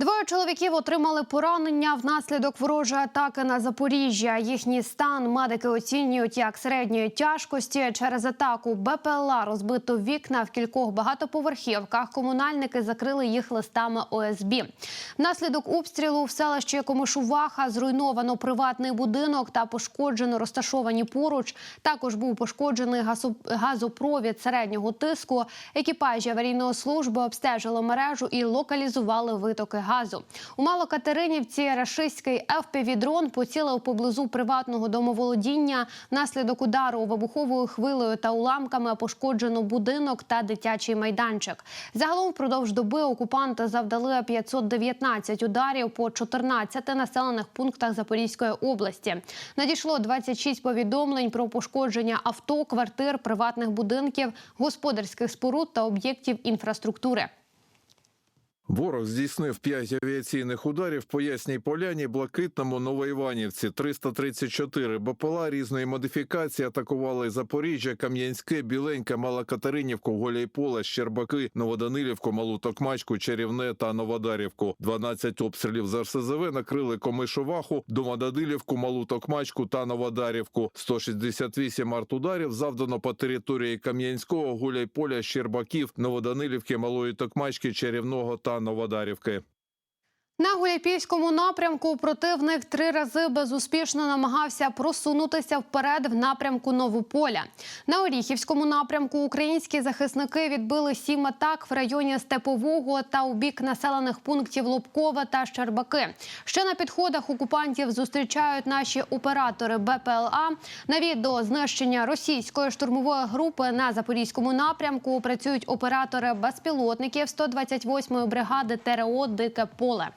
Двоє чоловіків отримали поранення внаслідок ворожої атаки на Запоріжжя. Їхній стан медики оцінюють як середньої тяжкості. Через атаку БПЛА розбито вікна в кількох багатоповерхівках. Комунальники закрили їх листами ОСБ. Внаслідок обстрілу в селищі Комишуваха зруйновано приватний будинок та пошкоджено розташовані поруч. Також був пошкоджений газо- газопровід середнього тиску. Екіпажі аварійної служби обстежили мережу і локалізували витоки газу. У Малокатеринівці рашистський ФПВ-дрон поцілив поблизу приватного домоволодіння. Внаслідок удару вибуховою хвилею та уламками пошкоджено будинок та дитячий майданчик. Загалом впродовж доби окупанти завдали 519 ударів по 14 населених пунктах Запорізької області. Надійшло 26 повідомлень про пошкодження авто, квартир, приватних будинків, господарських споруд та об'єктів інфраструктури. Ворог здійснив п'ять авіаційних ударів по Ясній Поляні, Блакитному, Новоіванівці. 334 БПЛА різної модифікації атакували Запоріжжя, Кам'янське, Біленьке, Малокатеринівку, Голяйполе, Щербаки, Новоданилівку, Малу Токмачку, Чарівне та Новодарівку. 12 обстрілів з РСЗВ накрили Комишуваху, Домодадилівку, Малу Токмачку та Новодарівку. 168 артударів завдано по території Кам'янського, Гуляйполя, Щербаків, Новоданилівки, Малої Токмачки, Чарівного Новодарівки. На Гуляйпільському напрямку противник три рази безуспішно намагався просунутися вперед в напрямку Новополя. На Оріхівському напрямку українські захисники відбили сім атак в районі Степового та у бік населених пунктів Лобкова та Щербаки. Ще на підходах окупантів зустрічають наші оператори БПЛА. На відео знищення російської штурмової групи на запорізькому напрямку працюють оператори безпілотників 128-ї бригади ТРО Дике поле.